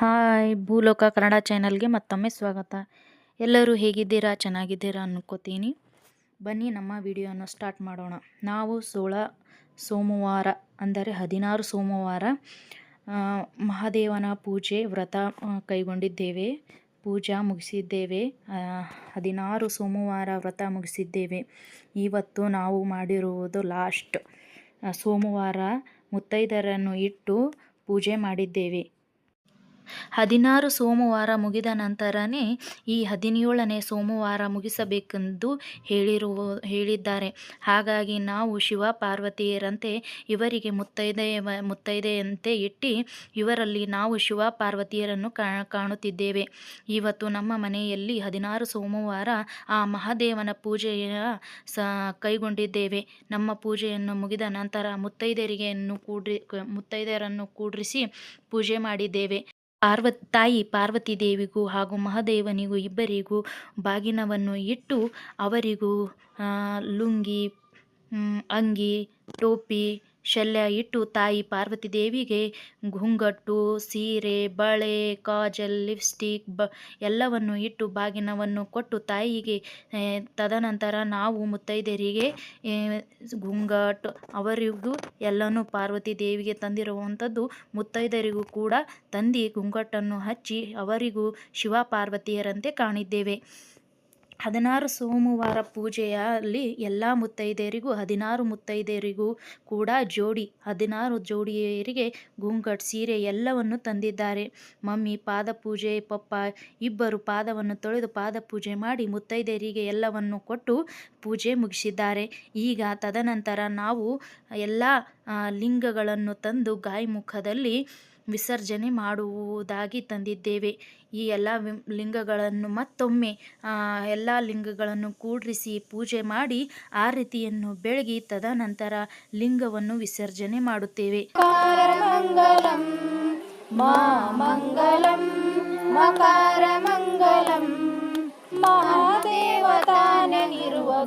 Hi, ಭೂಲೋಕ ಕನ್ನಡ ಚಾನಲ್ಗೆ ಮತ್ತೊಮ್ಮೆ ಸ್ವಾಗತ. ಎಲ್ಲರೂ ಹೇಗಿದ್ದೀರಾ? ಚೆನ್ನಾಗಿದ್ದೀರಾ ಅನ್ಕೋತೀನಿ. ಬನ್ನಿ, ನಮ್ಮ ವಿಡಿಯೋನ ಸ್ಟಾರ್ಟ್ ಮಾಡೋಣ. ನಾವು ಸೋಳ ಸೋಮವಾರ, ಅಂದರೆ ಹದಿನಾರು ಸೋಮವಾರ ಮಹಾದೇವನ ಪೂಜೆ ವ್ರತ ಕೈಗೊಂಡಿದ್ದೇವೆ. ಪೂಜಾ ಮುಗಿಸಿದ್ದೇವೆ. ಹದಿನಾರು ಸೋಮವಾರ ವ್ರತ ಮುಗಿಸಿದ್ದೇವೆ. ಇವತ್ತು ನಾವು ಮಾಡಿರುವುದು ಲಾಸ್ಟ್ ಸೋಮವಾರ ಮುತ್ತೈದರನ್ನು ಇಟ್ಟು ಪೂಜೆ ಮಾಡಿದ್ದೇವೆ. ಹದಿನಾರು ಸೋಮವಾರ ಮುಗಿದ ನಂತರನೇ ಈ ಹದಿನೇಳನೇ ಸೋಮವಾರ ಮುಗಿಸಬೇಕೆಂದು ಹೇಳಿರುವ, ಹೇಳಿದ್ದಾರೆ. ಹಾಗಾಗಿ ನಾವು ಶಿವ ಪಾರ್ವತಿಯರಂತೆ ಇವರಿಗೆ ಮುತ್ತೈದೆಯ ಮುತ್ತೈದೆಯಂತೆ ಇಟ್ಟು ಇವರಲ್ಲಿ ನಾವು ಶಿವ ಪಾರ್ವತಿಯರನ್ನು ಕಾಣುತ್ತಿದ್ದೇವೆ. ಇವತ್ತು ನಮ್ಮ ಮನೆಯಲ್ಲಿ ಹದಿನಾರು ಸೋಮವಾರ ಆ ಮಹಾದೇವನ ಪೂಜೆಯ ಸ, ಕೈಗೊಂಡಿದ್ದೇವೆ. ನಮ್ಮ ಪೂಜೆಯನ್ನು ಮುಗಿದ ನಂತರ ಮುತ್ತೈದೆಯರಿಗೆಯನ್ನು ಕೂಡ್ರಿ, ಮುತ್ತೈದೆಯರನ್ನು ಕೂಡ್ರಿಸಿ ಪೂಜೆ ಮಾಡಿದ್ದೇವೆ. ಪಾರ್ವತ್ ತಾಯಿ ಪಾರ್ವತಿ ದೇವಿಗೂ ಹಾಗೂ ಮಹಾದೇವನಿಗೂ ಇಬ್ಬರಿಗೂ ಬಾಗಿನವನ್ನು ಇಟ್ಟು ಅವರಿಗೂ ಲುಂಗಿ ಅಂಗಿ ಟೋಪಿ ಶಲ್ಯ ಇಟ್ಟು ತಾಯಿ ಪಾರ್ವತಿ ದೇವಿಗೆ ಘುಂಗಟ್ಟು ಸೀರೆ, ಬಳೆ, ಕಾಜಲ್, ಲಿಪ್ಸ್ಟಿಕ್ ಬ ಎಲ್ಲವನ್ನು ಇಟ್ಟು ಬಾಗಿನವನ್ನು ಕೊಟ್ಟು ತಾಯಿಗೆ ತದನಂತರ ನಾವು ಮುತ್ತೈದೆಯರಿಗೆ ಗುಂಗಟ್ಟು ಅವರಿಗೂ ಎಲ್ಲನೂ ಪಾರ್ವತಿ ದೇವಿಗೆ ತಂದಿರುವಂಥದ್ದು ಮುತ್ತೈದೆಯರಿಗೂ ಕೂಡ ತಂದು ಗುಂಗಟ್ಟನ್ನು ಹಚ್ಚಿ ಅವರಿಗೂ ಶಿವ ಪಾರ್ವತಿಯರಂತೆ ಕಾಣಿದ್ದೇವೆ. ಹದಿನಾರು ಸೋಮವಾರ ಪೂಜೆಯಲ್ಲಿ ಎಲ್ಲ ಮುತ್ತೈದೆಯರಿಗೂ, ಹದಿನಾರು ಮುತ್ತೈದೆಯರಿಗೂ ಕೂಡ ಜೋಡಿ, ಹದಿನಾರು ಜೋಡಿಯರಿಗೆ ಗುಂಗಟ್ ಸೀರೆ ಎಲ್ಲವನ್ನು ತಂದಿದ್ದಾರೆ. ಮಮ್ಮಿ ಪಾದ ಪೂಜೆ ಪಪ್ಪ ಇಬ್ಬರು ಪಾದವನ್ನು ತೊಳೆದು ಪಾದ ಪೂಜೆ ಮಾಡಿ ಮುತ್ತೈದೆಯರಿಗೆ ಎಲ್ಲವನ್ನು ಕೊಟ್ಟು ಪೂಜೆ ಮುಗಿಸಿದ್ದಾರೆ. ಈಗ ತದನಂತರ ನಾವು ಎಲ್ಲ ಲಿಂಗಗಳನ್ನು ತಂದು ಗಾಯಮುಖದಲ್ಲಿ ವಿಸರ್ಜನೆ ಮಾಡುವುದಾಗಿ ತಂದಿದ್ದೇವೆ. ಈ ಎಲ್ಲ ಲಿಂಗಗಳನ್ನು ಮತ್ತೊಮ್ಮೆ ಎಲ್ಲ ಲಿಂಗಗಳನ್ನು ಕೂಡಿಸಿ ಪೂಜೆ ಮಾಡಿ ಆ ರೀತಿಯನ್ನು ಬೆಳಗಿ ತದನಂತರ ಲಿಂಗವನ್ನು ವಿಸರ್ಜನೆ ಮಾಡುತ್ತೇವೆ.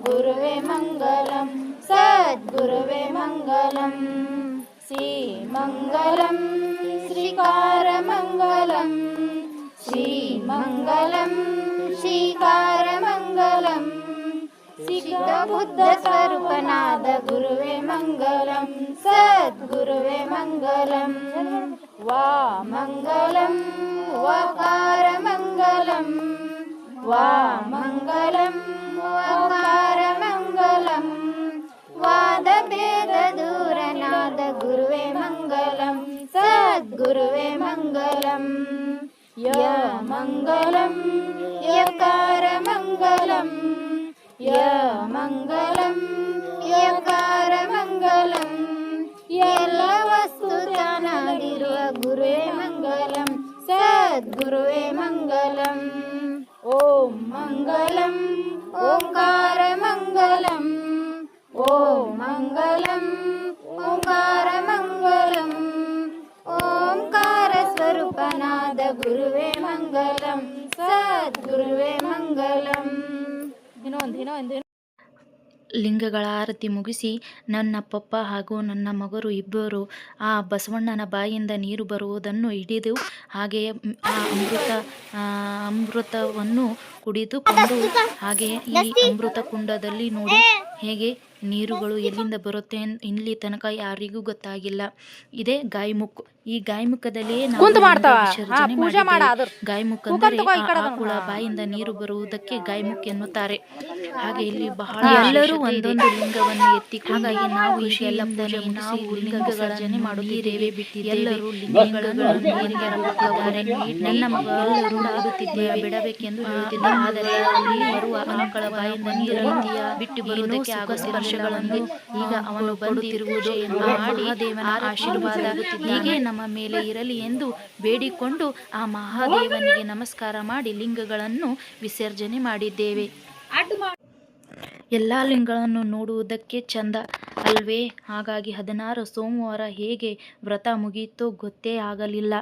ಗುರುವೇ ಗುರುವೆ ಮಂಗಲಂ, ಸದ್ಗುರುವೆ ಮಂಗಲಂ. श्रीकारमङ्गलम्। श्रीमङ्गलम् श्रीकारमङ्गलम्। सिद्धबुद्धस्वरूपनाद गुरुवे मङ्गलम् सद्गुरुवे मङ्गलम्। वा मङ्गलम् वकारमङ्गलम्। वा मङ्गलम् वकार ಸದ್ಗುರುವೆ ಮಂಗಲಂ ಯ ಮಂಗಲಂ ಯಕಾರ ಮಂಗಲಂ ಯ ಮಂಗಲಂ ಯಕಾರ ಮಂಗಲಂ ಎಲ್ಲ ವಸ್ತು ತಾನಾಗಿರುವ ಗುರುವೇ ಮಂಗಲಂ, ಸದ್ಗುರುವೇ ಮಂಗಲಂ. ಓಂ ಮಂಗಲಂ, ಓಂಕಾರ ಮಂಗಲಂ, ಓಂ ಮಂಗಲಂ, ಓಂಕಾರ ಸದ್ಗುರುವೇ ಮಂಗಲಂ. ಇನ್ನೊಂದು ಇನ್ನೊಂದು ಲಿಂಗಗಳ ಆರತಿ ಮುಗಿಸಿ ನನ್ನ ಪಪ್ಪ ಹಾಗೂ ನನ್ನ ಮಗರು ಇಬ್ಬರು ಆ ಬಸವಣ್ಣನ ಬಾಯಿಂದ ನೀರು ಬರುವುದನ್ನು ಹಿಡಿದು ಹಾಗೆಯೇ ಆ ಅಮೃತ ಆ, ಅಮೃತವನ್ನು ಕುಡಿದುಕೊಂಡು ಹಾಗೆಯೇ ಈ ಅಮೃತ ಕುಂಡದಲ್ಲಿ ನೋಡಿ ಹೇಗೆ ನೀರುಗಳು ಎಲ್ಲಿಂದ ಬರುತ್ತೆ ಇಲ್ಲಿ ತನಕ ಯಾರಿಗೂ ಗೊತ್ತಾಗಿಲ್ಲ ಇದೇ ಗಾಯಮುಖ ಈ ಗಾಯಮುಖದಲ್ಲಿಯೇ ನಾವು ವಿಸರ್ಜನೆ ಮಾಡಿದ್ದೇವೆ. ಗಾಯಮುಖ ಅಂದರೆ ಆಕುಳ ಬಾಯಿಂದ ನೀರು ಬರುವುದಕ್ಕೆ ಗಾಯಮುಖ ಎನ್ನುತ್ತಾರೆ ಹಾಗೆ ಇಲ್ಲಿ ಬಹಳ ಎಲ್ಲರೂ ಒಂದೊಂದು ಲಿಂಗವನ್ನು ಎತ್ತಿಕೊಂಡು ಹಾಗಾಗಿ ನಾವು ಹೀಗೆಲ್ಲ ಪೂಜೆ ನಾವು ಲಿಂಗ ವಿಸರ್ಜನೆ ಮಾಡುತ್ತಿದ್ದೇವೆ ಎಲ್ಲರೂ ಲಿಂಗಗಳನ್ನು ನೀರಿಗೆ ಹಾಕುತ್ತಾರೆ ನನ್ನ ಮಗಳೆಲ್ಲರೂ ಆಡುತ್ತಿದ್ದೇವೆ ಬಿಡಬೇಕೆಂದು ಹೇಳುತ್ತಿದ್ದ ಆದರೆ ಅಲ್ಲಿ ಬರುವ ಆಕಳ ಬಾಯಿಂದ ನೀರು ಬಿಟ್ಟು ಬರುವುದಕ್ಕೆ ಆಗುವ ಸ್ಪರ್ಶಗಳನ್ನು ಈಗ ಅವನು ಬಂದಿರುವುದು ಮಾಡಿ ದೇವನ ಆಶೀರ್ವಾದ ಹೀಗೆ ನಮ್ಮ ಮೇಲೆ ಇರಲಿ ಎಂದು ಬೇಡಿಕೊಂಡು ಆ ಮಹಾದೇವನಿಗೆ ನಮಸ್ಕಾರ ಮಾಡಿ ಲಿಂಗಗಳನ್ನು ವಿಸರ್ಜನೆ ಮಾಡಿದ್ದೇವೆ. ಎಲ್ಲ ಲಿಂಗಗಳನ್ನು ನೋಡುವುದಕ್ಕೆ ಚಂದ ಅಲ್ವೇ? ಹಾಗಾಗಿ ಹದಿನಾರು ಸೋಮವಾರ ಹೇಗೆ ವ್ರತ ಮುಗಿಯಿತೋ ಗೊತ್ತೇ ಆಗಲಿಲ್ಲ.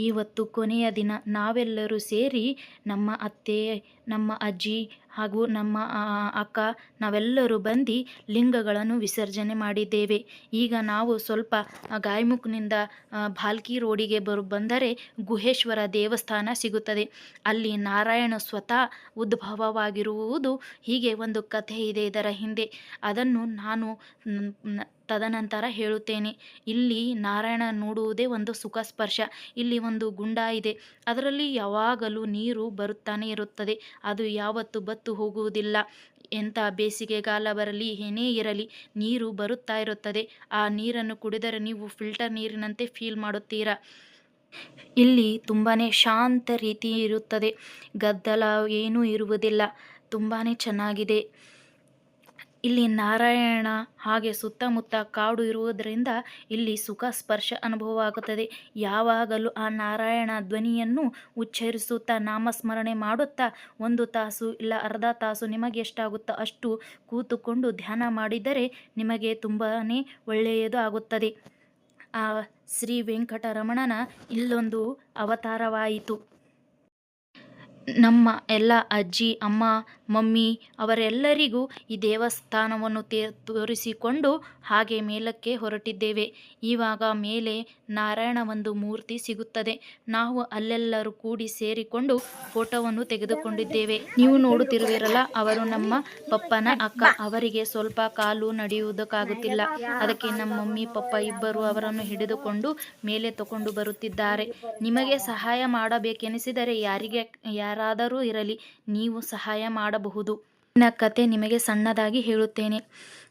ಇವತ್ತು ಕೊನೆಯ ದಿನ ನಾವೆಲ್ಲರೂ ಸೇರಿ ನಮ್ಮ ಅತ್ತೆ ನಮ್ಮ ಅಜ್ಜಿ ಹಾಗೂ ನಮ್ಮ ಅಕ್ಕ ನಾವೆಲ್ಲರೂ ಬಂದು ಲಿಂಗಗಳನ್ನು ವಿಸರ್ಜನೆ ಮಾಡಿದ್ದೇವೆ. ಈಗ ನಾವು ಸ್ವಲ್ಪ ಗಾಯಮುಖನಿಂದ ಭಾಲ್ಕಿ ರೋಡಿಗೆ ಬರು, ಬಂದರೆ ಗುಹೇಶ್ವರ ದೇವಸ್ಥಾನ ಸಿಗುತ್ತದೆ. ಅಲ್ಲಿ ನಾರಾಯಣ ಸ್ವತಃ ಉದ್ಭವವಾಗಿರುವುದು ಹೀಗೆ ಒಂದು ಕಥೆ ಇದೆ ಇದರ ಹಿಂದೆ. ಅದನ್ನು ನಾನು ತದನಂತರ ಹೇಳುತ್ತೇನೆ. ಇಲ್ಲಿ ನಾರಾಯಣ ನೋಡುವುದೇ ಒಂದು ಸುಖ ಸ್ಪರ್ಶ. ಇಲ್ಲಿ ಒಂದು ಗುಂಡ ಇದೆ. ಅದರಲ್ಲಿ ಯಾವಾಗಲೂ ನೀರು ಬರುತ್ತಾನೆ ಇರುತ್ತದೆ. ಅದು ಯಾವತ್ತು ಬತ್ತು ಹೋಗುವುದಿಲ್ಲ. ಎಂಥ ಬೇಸಿಗೆಗಾಲ ಬರಲಿ, ಏನೇ ಇರಲಿ, ನೀರು ಬರುತ್ತಾ ಇರುತ್ತದೆ. ಆ ನೀರನ್ನು ಕುಡಿದರೆ ನೀವು ಫಿಲ್ಟರ್ ನೀರಿನಂತೆ ಫೀಲ್ ಮಾಡುತ್ತೀರಾ? ಇಲ್ಲಿ ತುಂಬಾ ಶಾಂತ ರೀತಿ ಇರುತ್ತದೆ. ಗದ್ದಲ ಏನೂ ಇರುವುದಿಲ್ಲ. ತುಂಬಾ ಚೆನ್ನಾಗಿದೆ. ಇಲ್ಲಿ ನಾರಾಯಣ ಹಾಗೆ ಸುತ್ತಮುತ್ತ ಕಾಡು ಇರುವುದರಿಂದ ಇಲ್ಲಿ ಸುಖ, ಸ್ಪರ್ಶ ಅನುಭವ ಆಗುತ್ತದೆ. ಯಾವಾಗಲೂ ಆ ನಾರಾಯಣ ಧ್ವನಿಯನ್ನು ಉಚ್ಚರಿಸುತ್ತಾ ನಾಮಸ್ಮರಣೆ ಮಾಡುತ್ತಾ ಒಂದು ತಾಸು ಇಲ್ಲ ಅರ್ಧ ತಾಸು ನಿಮಗೆ ಎಷ್ಟಾಗುತ್ತೋ ಅಷ್ಟು ಕೂತುಕೊಂಡು ಧ್ಯಾನ ಮಾಡಿದರೆ ನಿಮಗೆ ತುಂಬಾ ಒಳ್ಳೆಯದು ಆಗುತ್ತದೆ. ಆ ಶ್ರೀ ವೆಂಕಟರಮಣನ ಇಲ್ಲೊಂದು ಅವತಾರವಾಯಿತು. ನಮ್ಮ ಎಲ್ಲ ಅಜ್ಜಿ, ಅಮ್ಮ, ಮಮ್ಮಿ ಅವರೆಲ್ಲರಿಗೂ ಈ ದೇವಸ್ಥಾನವನ್ನು ತೇ, ತೋರಿಸಿಕೊಂಡು ಹಾಗೆ ಮೇಲಕ್ಕೆ ಹೊರಟಿದ್ದೇವೆ. ಇವಾಗ ಮೇಲೆ ನಾರಾಯಣ ಒಂದು ಮೂರ್ತಿ ಸಿಗುತ್ತದೆ. ನಾವು ಅಲ್ಲೆಲ್ಲರೂ ಕೂಡಿ ಸೇರಿಕೊಂಡು ಫೋಟೋವನ್ನು ತೆಗೆದುಕೊಂಡಿದ್ದೇವೆ. ನೀವು ನೋಡುತ್ತಿರುವಿರಲ್ಲ, ಅವರು ನಮ್ಮ ಪಪ್ಪನ ಅಕ್ಕ. ಅವರಿಗೆ ಸ್ವಲ್ಪ ಕಾಲು ನಡೆಯುವುದಕ್ಕಾಗುತ್ತಿಲ್ಲ. ಅದಕ್ಕೆ ನಮ್ಮ ಮಮ್ಮಿ, ಪಪ್ಪ ಇಬ್ಬರು ಅವರನ್ನು ಹಿಡಿದುಕೊಂಡು ಮೇಲೆ ತಗೊಂಡು ಬರುತ್ತಿದ್ದಾರೆ. ನಿಮಗೆ ಸಹಾಯ ಮಾಡಬೇಕೆನಿಸಿದರೆ ಯಾರಿಗೆ ಯಾರಾದರೂ ಇರಲಿ ನೀವು ಸಹಾಯ ಮಾಡಬಹುದು. ನನ್ನ ಕತೆ ನಿಮಗೆ ಸಣ್ಣದಾಗಿ ಹೇಳುತ್ತೇನೆ.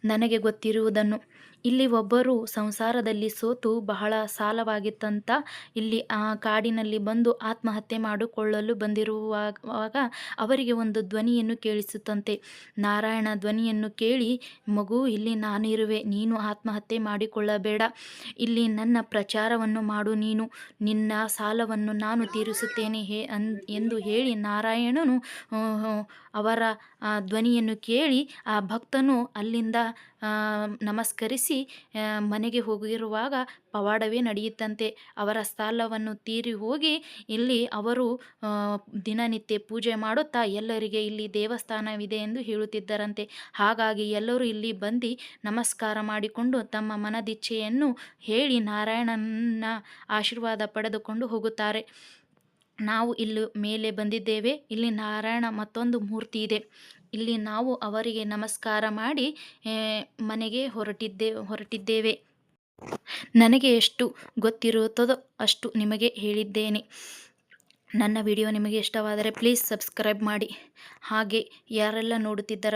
ನನಗೆ ಗೊತ್ತಿರುವುದನ್ನು ಇಲ್ಲಿ ಒಬ್ಬರು ಸಂಸಾರದಲ್ಲಿ ಸೋತು ಬಹಳ ಸಾಲವಾಗಿತ್ತಂತ ಇಲ್ಲಿ ಆ ಕಾಡಿನಲ್ಲಿ ಬಂದು ಆತ್ಮಹತ್ಯೆ ಮಾಡಿಕೊಳ್ಳಲು ಬಂದಿರುವಾಗ ಅವರಿಗೆ ಒಂದು ಧ್ವನಿಯನ್ನು ಕೇಳಿಸುತ್ತಂತೆ. ನಾರಾಯಣ ಧ್ವನಿಯನ್ನು ಕೇಳಿ, ಮಗು, ಇಲ್ಲಿ ನಾನಿರುವೆ ನೀನು ಆತ್ಮಹತ್ಯೆ ಮಾಡಿಕೊಳ್ಳಬೇಡ. ಇಲ್ಲಿ ನನ್ನ ಪ್ರಚಾರವನ್ನು ಮಾಡು, ನೀನು ನಿನ್ನ ಸಾಲವನ್ನು ನಾನು ತೀರಿಸುತ್ತೇನೆ ಹೇ ಅನ್, ಎಂದು ಹೇಳಿ ನಾರಾಯಣನು ಅವರ ಧ್ವನಿಯನ್ನು ಕೇಳಿ ಆ ಭಕ್ತನು ಅಲ್ಲಿಂದ ನಮಸ್ಕರಿಸಿ ಮನೆಗೆ ಹೋಗಿರುವಾಗ ಪವಾಡವೇ ನಡೆಯುತ್ತಂತೆ. ಅವರ ಸ್ಥಾಲವನ್ನು ತೀರಿ ಹೋಗಿ ಇಲ್ಲಿ ಅವರು ದಿನನಿತ್ಯ ಪೂಜೆ ಮಾಡುತ್ತಾ ಎಲ್ಲರಿಗೆ ಇಲ್ಲಿ ದೇವಸ್ಥಾನವಿದೆ ಎಂದು ಹೇಳುತ್ತಿದ್ದರಂತೆ. ಹಾಗಾಗಿ ಎಲ್ಲರೂ ಇಲ್ಲಿ ಬಂದು ನಮಸ್ಕಾರ ಮಾಡಿಕೊಂಡು ತಮ್ಮ ಮನದಿಚ್ಛೆಯನ್ನು ಹೇಳಿ ನಾರಾಯಣನ ಆಶೀರ್ವಾದ ಪಡೆದುಕೊಂಡು ಹೋಗುತ್ತಾರೆ. ನಾವು ಇಲ್ಲಿ ಮೇಲೆ ಬಂದಿದ್ದೇವೆ. ಇಲ್ಲಿ ನಾರಾಯಣ ಮತ್ತೊಂದು ಮೂರ್ತಿ ಇದೆ. ಇಲ್ಲಿ ನಾವು ಅವರಿಗೆ ನಮಸ್ಕಾರ ಮಾಡಿ ಮನೆಗೆ ಹೊರಟಿದ್ದೇ, ಹೊರಟಿದ್ದೇವೆ. ನನಗೆ ಎಷ್ಟು ಗೊತ್ತಿರುತ್ತದೋ ಅಷ್ಟು ನಿಮಗೆ ಹೇಳಿದ್ದೇನೆ. ನನ್ನ ವಿಡಿಯೋ ನಿಮಗೆ ಇಷ್ಟವಾದರೆ ಪ್ಲೀಸ್ ಸಬ್ಸ್ಕ್ರೈಬ್ ಮಾಡಿ. ಹಾಗೆ ಯಾರೆಲ್ಲ ನೋಡುತ್ತಿದ್ದಾರ,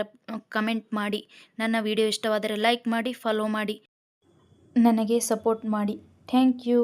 ಕಮೆಂಟ್ ಮಾಡಿ. ನನ್ನ ವಿಡಿಯೋ ಇಷ್ಟವಾದರೆ ಲೈಕ್ ಮಾಡಿ, ಫಾಲೋ ಮಾಡಿ. ನನಗೆ ಸಪೋರ್ಟ್ ಮಾಡಿ. Thank you.